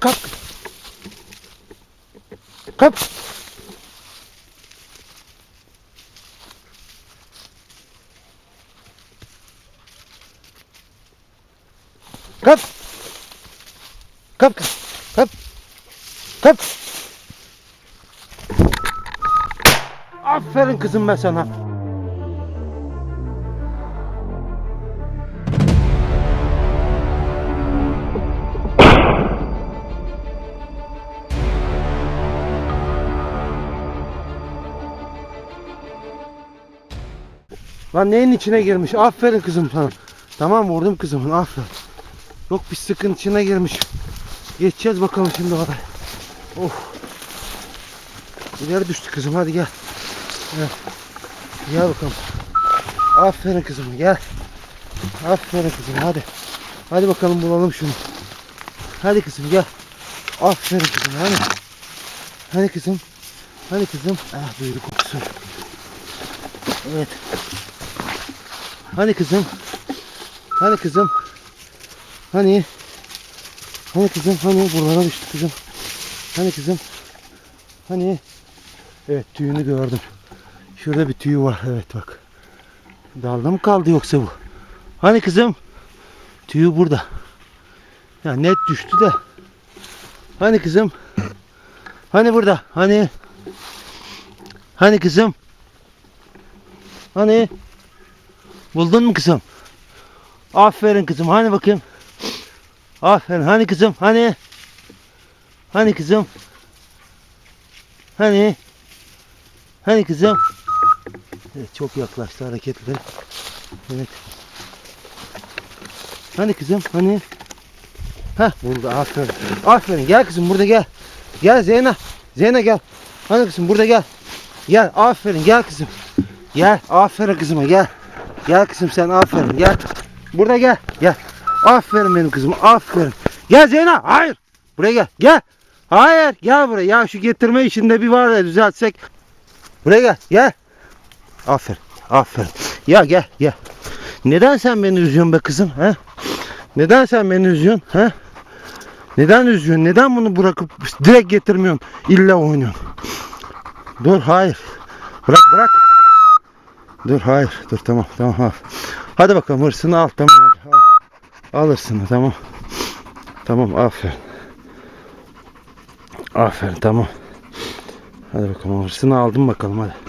Kalk. Kalk. Kalk. Kalk. Kalk. Kalk. Aferin kızım ben sana. Lan neyin içine girmiş? Aferin kızım sana. Tamam vurdum kızımın aferin. Yok bir sıkın içine girmiş. Geçeceğiz bakalım şimdi oraya. Of. İleri düştü kızım hadi gel. Gel. Gel bakalım. Aferin kızım gel. Aferin kızım hadi. Hadi bakalım bulalım şunu. Hadi kızım gel. Aferin kızım hadi. Hadi kızım. Hadi kızım. Ah duydu kokusu. Evet. Hani kızım? Hani kızım? Hani? Hani kızım? Hani buralara düştü kızım? Hani kızım? Hani? Evet tüyünü gördüm. Şurada bir tüyü var. Evet bak. Dalda mı kaldı yoksa bu? Hani kızım? Tüyü burada. Ya net düştü de. Hani kızım? Hani burada? Hani? Hani kızım? Hani? Buldun mu kızım? Aferin kızım. Hani bakayım? Aferin. Hani kızım? Hani? Hani kızım? Hani? Hani kızım? Evet, çok yaklaştı hareketleri. Evet. Hani kızım? Hani? Heh buldu. Aferin. Aferin. Gel kızım burada gel. Gel Zeyna. Zeyna gel. Hani kızım burada gel. Gel. Aferin. Gel kızım. Gel. Aferin kızıma gel. Gel kızım sen aferin gel. Burada gel. Gel. Aferin benim kızım aferin. Gel Zeyna. Hayır. Buraya gel. Gel. Hayır. Gel buraya. Ya şu getirme işinde bir var ya düzeltsek. Buraya gel. Gel. Aferin. Aferin. Ya gel gel. Neden sen beni üzüyorsun be kızım? He? Neden sen beni üzüyorsun? He? Neden üzüyorsun? Neden bunu bırakıp direkt getirmiyorsun? İlla oynuyorsun. Dur hayır. Bırak bırak. Dur hayır dur tamam tamam al. Hadi bakalım hırsını al tamam al. Al hırsını tamam. Tamam aferin. Aferin tamam. Hadi bakalım hırsını aldım bakalım hadi.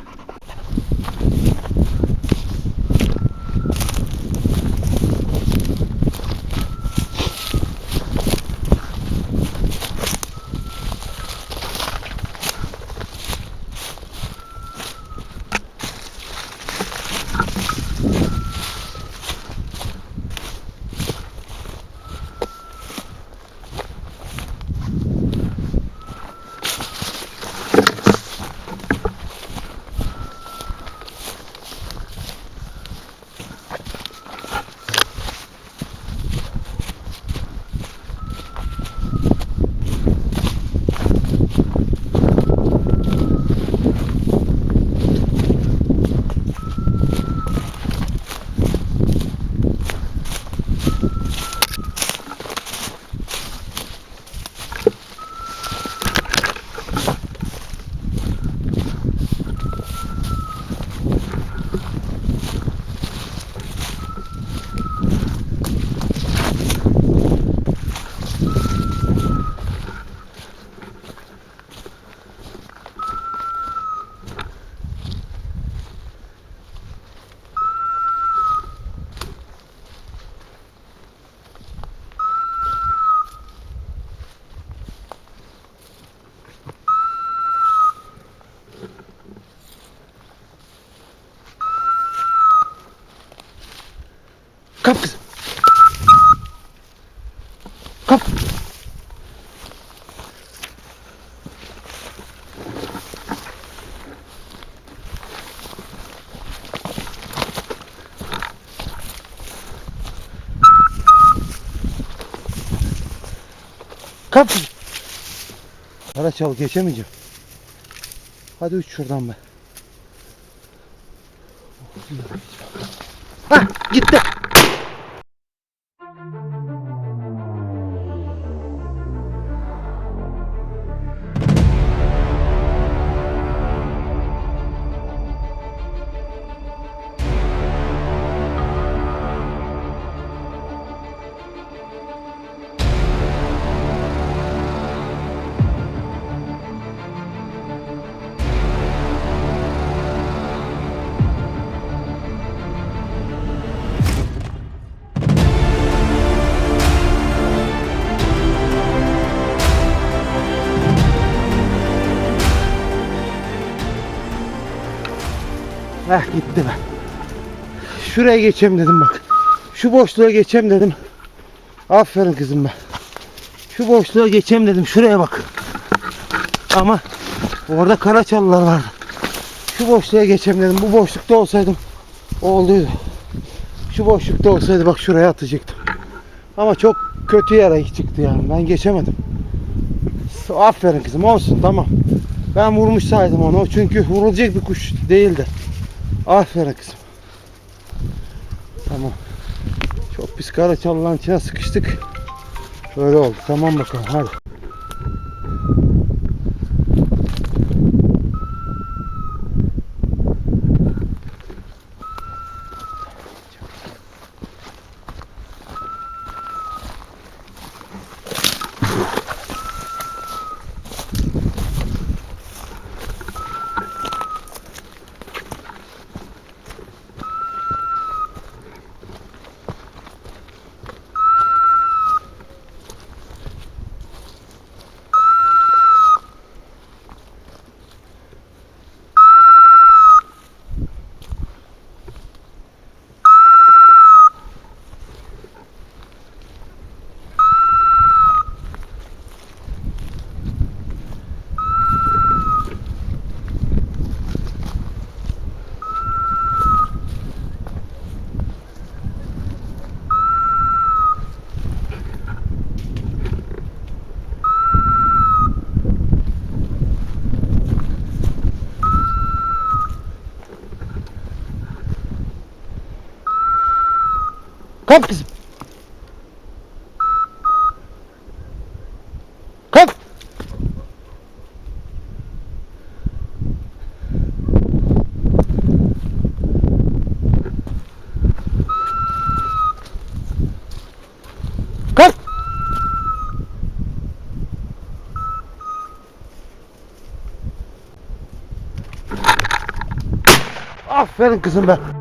Kap kızım. Kap. Kap. Araç al geçemeyeceğim. Hadi uç şuradan be. Hah gitti. Heh gitti be. Şuraya geçeyim dedim bak. Şu boşluğa geçeyim dedim. Aferin kızım be. Şu boşluğa geçeyim dedim. Şuraya bak. Ama orada karaçalılar vardı. Şu boşluğa geçeyim dedim. Bu boşlukta olsaydım olduydu. Şu boşlukta olsaydı bak şuraya atacaktım. Ama çok kötü yere çıktı yani. Ben geçemedim. Aferin kızım olsun tamam. Ben vurmuş saydım onu. Çünkü vurulacak bir kuş değildi. Aferin kızım. Tamam. Çok pis karaçalıların içine sıkıştık. Böyle oldu. Tamam bakalım hadi. Kalk kızım. Kalk. Kalk. Aferin kızım be.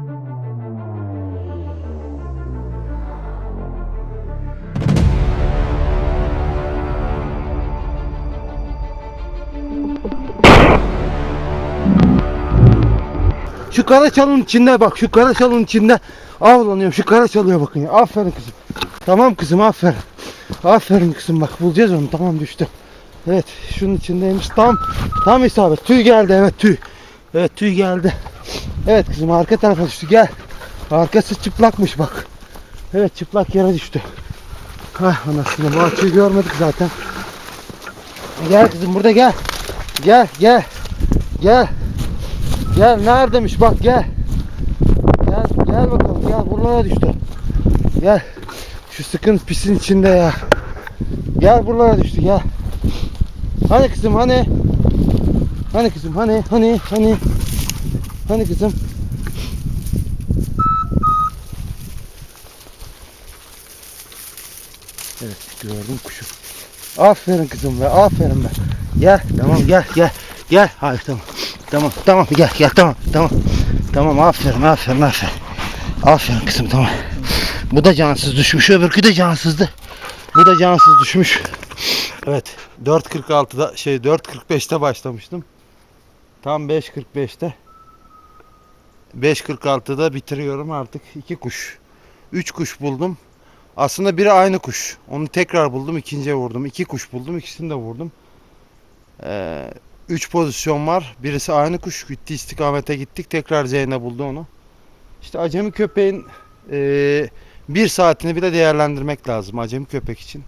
Şu karaçalının içinde bak şu karaçalının içinde avlanıyorum. Şu karaçalıya bakın ya. Aferin kızım. Tamam kızım aferin. Aferin kızım bak bulacağız onu. Tamam düştü. Evet şunun içindeymiş. Tam tam isabet. Tüy geldi evet tüy. Evet tüy geldi. Evet kızım arka tarafa düştü gel. Arkası çıplakmış bak. Evet çıplak yere düştü. Hah anasını bu açıyı görmedik zaten. Gel kızım burada gel. Gel gel. Gel. Gel neredemiş bak gel. Gel gel bakalım gel buralara düştü. Gel. Şu sıkın pisin içinde ya. Gel buralara düştü gel. Hani kızım hani? Hani kızım hani hani hani? Hani kızım? Evet gördüm kuşu. Aferin kızım be aferin be. Gel tamam gel gel. Gel hayır tamam. Tamam tamam gel gel tamam tamam. Tamam aferin aferin aferin. Aferin kızım tamam. Bu da cansız düşmüş öbürkü de cansızdı. Bu da cansız düşmüş. Evet 4.46'da şey 4.45'te başlamıştım. Tam 5.45'te. 5.46'da bitiriyorum artık. iki kuş. Üç kuş buldum. Aslında biri aynı kuş. Onu tekrar buldum. ikinciye vurdum. İki kuş buldum. ikisini de vurdum. Ee, 3 pozisyon var. Birisi aynı kuş gitti istikamete gittik. Tekrar Zeynep buldu onu. İşte acemi köpeğin eee, bir saatini bile değerlendirmek lazım acemi köpek için.